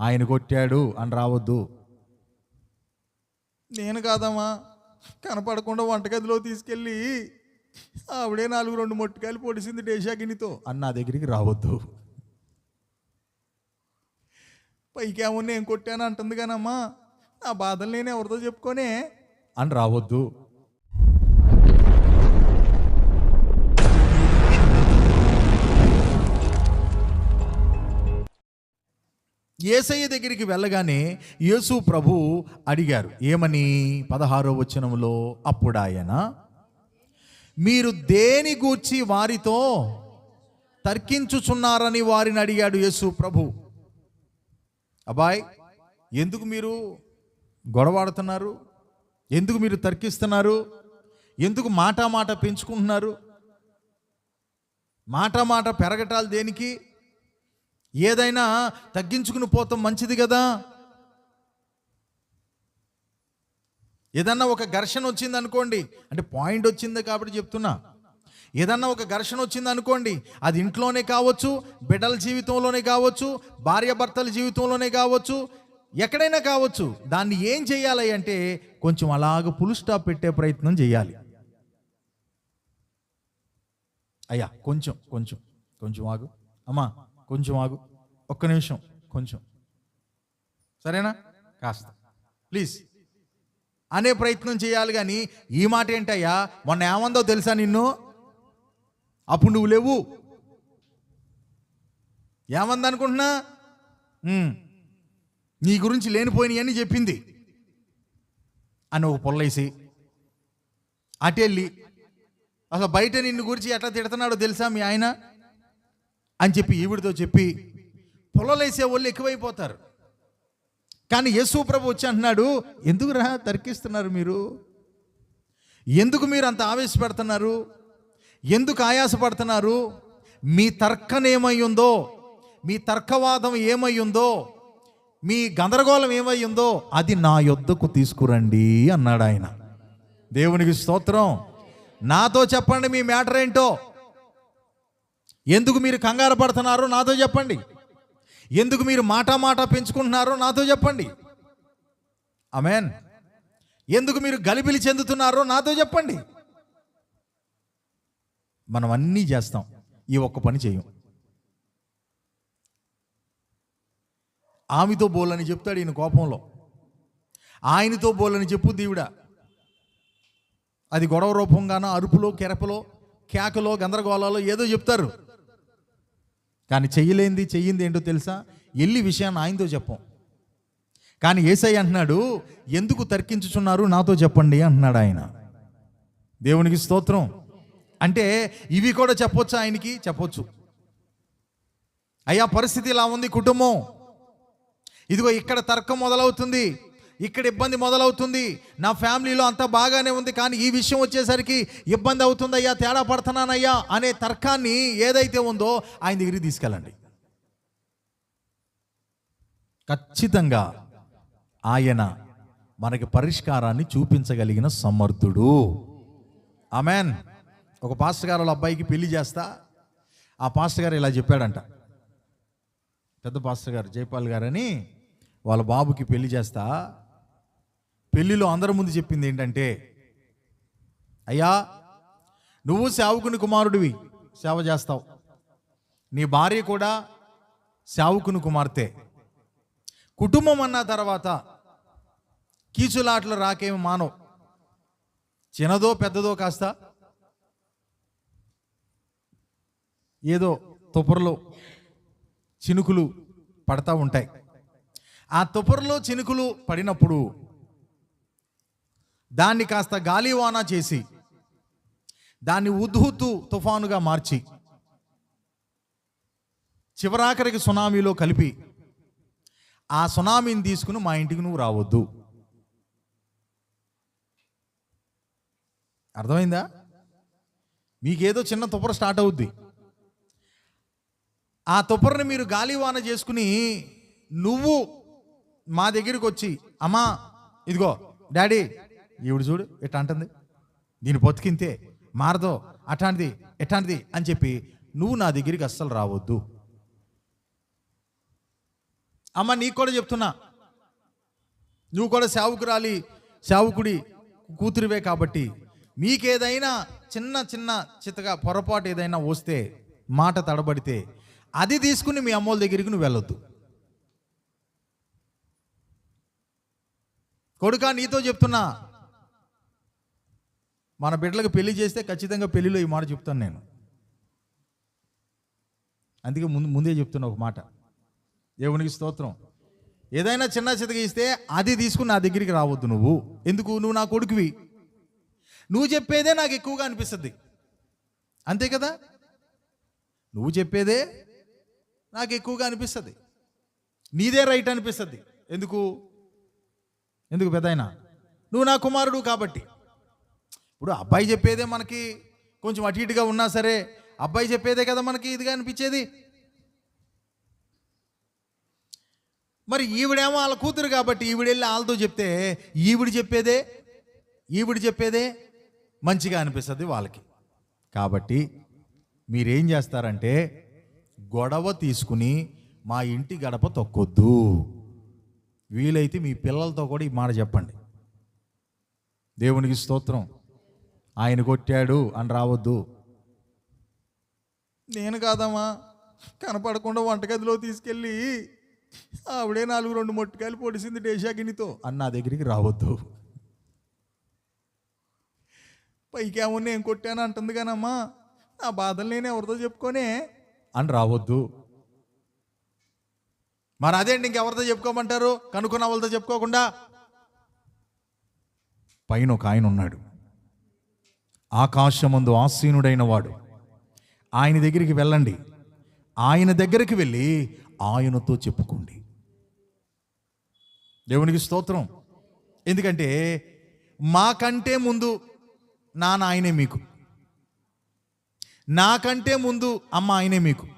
ఆయన కొట్టాడు అని రావద్దు. నేను కాదమ్మా కనపడకుండా వంటగదిలో తీసుకెళ్ళి ఆవిడే నాలుగు రెండు మొట్టికాయలు పొడిసింది డేషాగినితో అని నా దగ్గరికి రావద్దు. పైకేమో నేను కొట్టాను అంటుంది కానమ్మా నా బాధలు నేను ఎవరితో చెప్పుకోనే? అని రావద్దు. ఏసయ్య దగ్గరికి వెళ్ళగానే యేసు ప్రభు అడిగారు ఏమని? పదహారో వచనంలో అప్పుడాయన మీరు దేని గూర్చి వారితో తర్కించుచున్నారని వారిని అడిగాడు యేసు ప్రభు. అబ్బాయ్ ఎందుకు మీరు గొడవాడుతున్నారు? ఎందుకు మీరు తర్కిస్తున్నారు? ఎందుకు మాట మాట పెంచుకుంటున్నారు? మాట మాట పెరగటాలు దేనికి? ఏదైనా తగ్గించుకుని పోతాం మంచిది కదా? ఏదన్నా ఒక ఘర్షణ వచ్చింది అనుకోండి అంటే పాయింట్ వచ్చింది కాబట్టి చెప్తున్నా. ఏదన్నా ఒక ఘర్షణ వచ్చింది అనుకోండి అది ఇంట్లోనే కావచ్చు బిడ్డల జీవితంలోనే కావచ్చు భార్యాభర్తల జీవితంలోనే కావచ్చు ఎక్కడైనా కావచ్చు. దాన్ని ఏం చేయాలి అంటే కొంచెం అలాగ పులు స్టాప్ పెట్టే ప్రయత్నం చేయాలి. అయ్యా కొంచెం కొంచెం కొంచెం ఆగు. అమ్మా కొంచెం ఆగు. ఒక్క నిమిషం కొంచెం. సరేనా? కాస్త. ప్లీజ్. అనే ప్రయత్నం చేయాలి కానీ ఈ మాట ఏంటయ్యా? మొన్న ఏమందో తెలుసా నిన్ను? అప్పుడు నువ్వు లేవు. ఏమంది అనుకుంటున్నా నీ గురించి లేనిపోయినాయని చెప్పింది. అని ఒక పొల్లేసి అటెళ్ళి అసలు బయట నిన్ను గురించి ఎట్లా తిడుతున్నాడో తెలుసా మీ ఆయన? అని చెప్పి ఈవిడితో చెప్పి పొలలేసే వాళ్ళు ఎక్కువైపోతారు. కానీ యేసు ప్రభు వచ్చి అంటున్నాడు ఎందుకురా తర్కిస్తున్నారు మీరు? ఎందుకు మీరు అంత ఆవేశపడుతున్నారు? ఎందుకు ఆయాసపడుతున్నారు? మీ తర్కం ఏమై ఉందో మీ తర్కవాదం ఏమై ఉందో మీ గందరగోళం ఏమై ఉందో అది నా యొద్దకు తీసుకురండి అన్నాడు ఆయన. దేవునికి స్తోత్రం. నాతో చెప్పండి మీ మ్యాటర్ ఏంటో? ఎందుకు మీరు కంగారు పడుతున్నారో నాతో చెప్పండి. ఎందుకు మీరు మాట మాట పెంచుకుంటున్నారో నాతో చెప్పండి. అమెన్ ఎందుకు మీరు గలిబిలి చెందుతున్నారో నాతో చెప్పండి. మనం అన్నీ చేస్తాం. ఈ ఒక్క పని చేయం. ఆమెతో బోలని చెప్తాడు ఈయన కోపంలో. ఆయనతో బోలని చెప్పు దీవిడ. అది గొడవ రూపంగానో అరుపులో కెరపలో కేకలో గందరగోళాలో ఏదో చెప్తారు. కానీ చెయ్యలేంది చెయ్యింది ఏంటో తెలుసా? వెళ్ళి విషయాన్ని ఆయనతో చెప్పం. కానీ ఏసై అంటున్నాడు ఎందుకు తర్కించుచున్నారు? నాతో చెప్పండి అంటున్నాడు ఆయన. దేవునికి స్తోత్రం. అంటే ఇవి కూడా చెప్పొచ్చు ఆయనకి? చెప్పొచ్చు. అయ్యా పరిస్థితి ఇలా ఉంది కుటుంబం. ఇదిగో ఇక్కడ తర్కం మొదలవుతుంది. ఇక్కడ ఇబ్బంది మొదలవుతుంది. నా ఫ్యామిలీలో అంతా బాగానే ఉంది కానీ ఈ విషయం వచ్చేసరికి ఇబ్బంది అవుతుందయ్యా తేడా పడుతున్నానయ్యా అనే తర్కాన్ని ఏదైతే ఉందో ఆయన దగ్గరికి తీసుకెళ్ళండి. ఖచ్చితంగా ఆయన మనకి పరిష్కారాన్ని చూపించగలిగిన సమర్థుడు. ఆమెన్. ఒక పాస్టర్ గారు వాళ్ళ అబ్బాయికి పెళ్ళి చేస్తా. ఆ పాస్టర్ గారు ఇలా చెప్పాడంట. పెద్ద పాస్టర్ గారు జైపాల్ గారని వాళ్ళ బాబుకి పెళ్ళి చేస్తా. పెళ్ళిలో అందరి ముందు చెప్పింది ఏంటంటే అయ్యా నువ్వు సేవకుని కుమారుడివి సేవ చేస్తావు. నీ భార్య కూడా సేవకుని కుమార్తె. కుటుంబం అన్న తర్వాత కీచులాట్లు రాకేమి మానవు. చిన్నదో పెద్దదో కాస్త ఏదో తుపరలో చినుకులు పడతా ఉంటాయి. ఆ తుపరలో చినుకులు పడినప్పుడు దాన్ని కాస్త గాలివాన చేసి దాన్ని ఉద్హుతు తుఫానుగా మార్చి చివరాఖరికి సునామీలో కలిపి ఆ సునామీని తీసుకుని మా ఇంటికి నువ్వు రావద్దు. అర్థమైందా? మీకేదో చిన్న తుపర స్టార్ట్ అవుద్ది. ఆ తుపరని మీరు గాలివాన చేసుకుని నువ్వు మా దగ్గరికి వచ్చి అమ్మా ఇదిగో డాడీ ఈవిడ చూడు ఎట్లా అంటుంది? దీని బతికింతే మారదో అట్లాంటిది ఎట్లాంటిది? అని చెప్పి నువ్వు నా దగ్గరికి అస్సలు రావద్దు. అమ్మ నీకు కూడా చెప్తున్నా. నువ్వు కూడా సేవకురాలి సేవకుడి కూతురివే కాబట్టి మీకేదైనా చిన్న చిన్న చిత్తగా పొరపాటు ఏదైనా వస్తే మాట తడబడితే అది తీసుకుని మీ అమ్మోళ్ళ దగ్గరికి నువ్వు వెళ్ళొద్దు. కొడుకా నీతో చెప్తున్నా. మన బిడ్డలకు పెళ్ళి చేస్తే ఖచ్చితంగా పెళ్ళిలో ఈ మాట చెప్తాను నేను. అందుకే ముందు ముందే చెప్తున్నా ఒక మాట. దేవునికి స్తోత్రం. ఏదైనా చిన్న చితక ఇస్తే అది తీసుకుని నా దగ్గరికి రావద్దు నువ్వు. ఎందుకు? నువ్వు నా కొడుకువి. నువ్వు చెప్పేదే నాకు ఎక్కువగా అనిపిస్తుంది. అంతే కదా? నువ్వు చెప్పేదే నాకు ఎక్కువగా అనిపిస్తుంది. నీదే రైట్ అనిపిస్తుంది. ఎందుకు? ఎందుకు పెద్ద నువ్వు నా కుమారుడు కాబట్టి. ఇప్పుడు అబ్బాయి చెప్పేదే మనకి కొంచెం అటు ఇటుగా ఉన్నా సరే అబ్బాయి చెప్పేదే కదా మనకి ఇదిగా అనిపించేది. మరి ఈవిడేమో వాళ్ళ కూతురు కాబట్టి ఈవిడెళ్ళి వాళ్ళతో చెప్తే ఈవిడ చెప్పేదే ఈవిడ చెప్పేదే మంచిగా అనిపిస్తుంది వాళ్ళకి. కాబట్టి మీరేం చేస్తారంటే గొడవ తీసుకుని మా ఇంటి గడప తొక్కొద్దు. వీలైతే మీ పిల్లలతో కూడా ఈ మాట చెప్పండి. దేవునికి స్తోత్రం. ఆయన కొట్టాడు అని రావద్దు. నేను కాదమ్మా కనపడకుండా వంటగదిలో తీసుకెళ్ళి ఆవిడే నాలుగు రెండు మొట్టికాయలు పొడిసింది డేషా గిన్నెతో. అని నా దగ్గరికి రావద్దు. పైకేమో నేను కొట్టాను అంటుంది కానమ్మా నా బాధలు నేను ఎవరితో చెప్పుకోనే? అని రావద్దు. మరి అదేంటి ఇంకెవరితో చెప్పుకోమంటారు? కనుక్కున్న వాళ్ళతో చెప్పుకోకుండా? పైన ఒక ఆయన ఉన్నాడు. ఆకాశమందు ఆసీనుడైన వాడు. ఆయన దగ్గరికి వెళ్ళండి. ఆయన దగ్గరికి వెళ్ళి ఆయనతో చెప్పుకోండి. దేవునికి స్తోత్రం. ఎందుకంటే మాకంటే ముందు నాన్న ఆయనే మీకు. నాకంటే ముందు అమ్మ ఆయనే మీకు.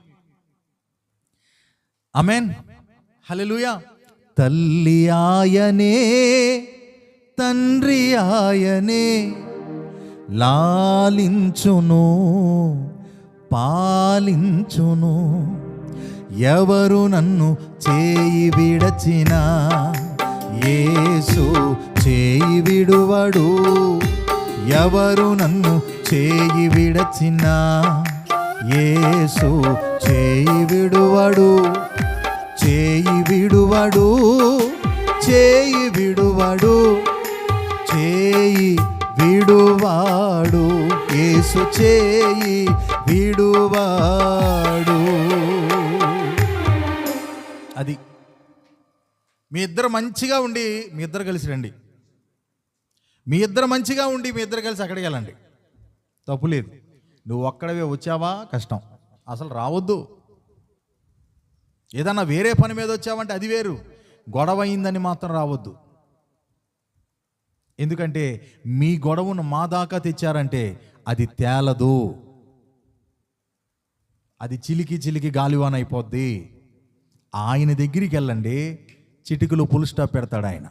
Amen hallelujah. తల్లి ఆయనే తండ్రి ఆయనే. లాలించును పాలించును. ఎవరు నన్ను చేయి విడచిన యేసు చేయి విడువడు. ఎవరు నన్ను చేయి విడచిన యేసు చేయి విడువడు. చేయి విడువడు చేయి విడువడు. చేయి విడువాడు యేసు చేయి విడువాడు. అది. మీ ఇద్దరు మంచిగా ఉండి మీ ఇద్దరు కలిసి రండి. మీ ఇద్దరు మంచిగా ఉండి మీ ఇద్దరు కలిసి అక్కడికి వెళ్ళండి. తప్పు లేదు. నువ్వు ఒక్కడవే వచ్చావా? కష్టం. అసలు రావద్దు. ఏదన్నా వేరే పని మీద వచ్చావంటే అది వేరు. గొడవ అయిందని మాత్రం రావద్దు. ఎందుకంటే మీ గొడవను మా దాకా తెచ్చారంటే అది తేలదు. అది చిలికి చిలికి గాలివాన్ అయిపోద్ది. ఆయన దగ్గరికి వెళ్ళండి చిటికలు పుల్ స్టాప్ పెడతాడు ఆయన